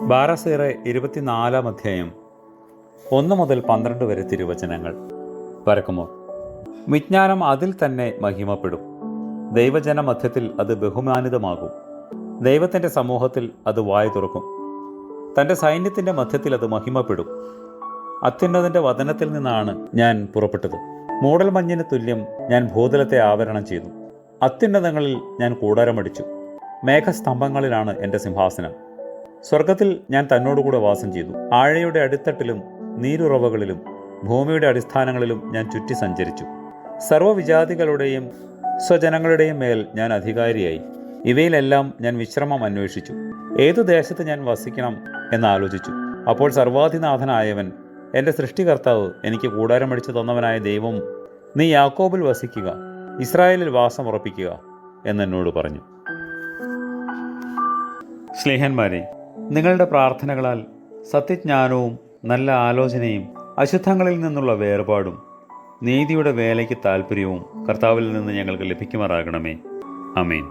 ബാറസീറെ ഇരുപത്തിനാലാം അധ്യായം ഒന്ന് മുതൽ പന്ത്രണ്ട് വരെ തിരുവചനങ്ങൾ. പരക്കുമോ? വിജ്ഞാനം അതിൽ തന്നെ മഹിമപ്പെടും. ദൈവജന മധ്യത്തിൽ അത് ബഹുമാനിതമാകും. ദൈവത്തിന്റെ സമൂഹത്തിൽ അത് വായ തുറക്കും. തന്റെ സൈന്യത്തിന്റെ മധ്യത്തിൽ അത് മഹിമപ്പെടും. അത്യുന്നതിന്റെ വതനത്തിൽ നിന്നാണ് ഞാൻ പുറപ്പെട്ടത്. മൂടൽമഞ്ഞിന് തുല്യം ഞാൻ ഭൂതലത്തെ ആവരണം ചെയ്തു. അത്യുന്നതങ്ങളിൽ ഞാൻ കൂടാരമടിച്ചു. മേഘസ്തംഭങ്ങളിലാണ് എന്റെ സിംഹാസനം. സ്വർഗത്തിൽ ഞാൻ തന്നോടുകൂടെ വാസം ചെയ്തു. ആഴയുടെ അടിത്തട്ടിലും നീരുറവകളിലും ഭൂമിയുടെ അടിസ്ഥാനങ്ങളിലും ഞാൻ ചുറ്റി സഞ്ചരിച്ചു. സർവവിജാതികളുടെയും സ്വജനങ്ങളുടെയും മേൽ ഞാൻ അധികാരിയായി. ഇവയിലെല്ലാം ഞാൻ വിശ്രമം അന്വേഷിച്ചു. ഏതു ദേശത്ത് ഞാൻ വസിക്കണം എന്നാലോചിച്ചു അപ്പോൾ സർവാധിനാഥനായവൻ എന്റെ സൃഷ്ടികർത്താവ് എനിക്ക് കൂടാരമടിച്ചു തന്നവനായ ദൈവം നീ യാക്കോബിൽ വസിക്കുക ഇസ്രായേലിൽ വാസം ഉറപ്പിക്കുക എന്നെന്നോട് പറഞ്ഞു. സ്നേഹന്മാരെ നിങ്ങളുടെ പ്രാർത്ഥനകളാൽ സത്യജ്ഞാനവും നല്ല ആലോചനയും അശുദ്ധങ്ങളിൽ നിന്നുള്ള വേർപാടും നീതിയുടെ വേലയ്ക്ക് താല്പര്യവും കർത്താവിൽ നിന്ന് ഞങ്ങൾക്ക് ലഭിക്കുമാറാകണമേ. അമേൻ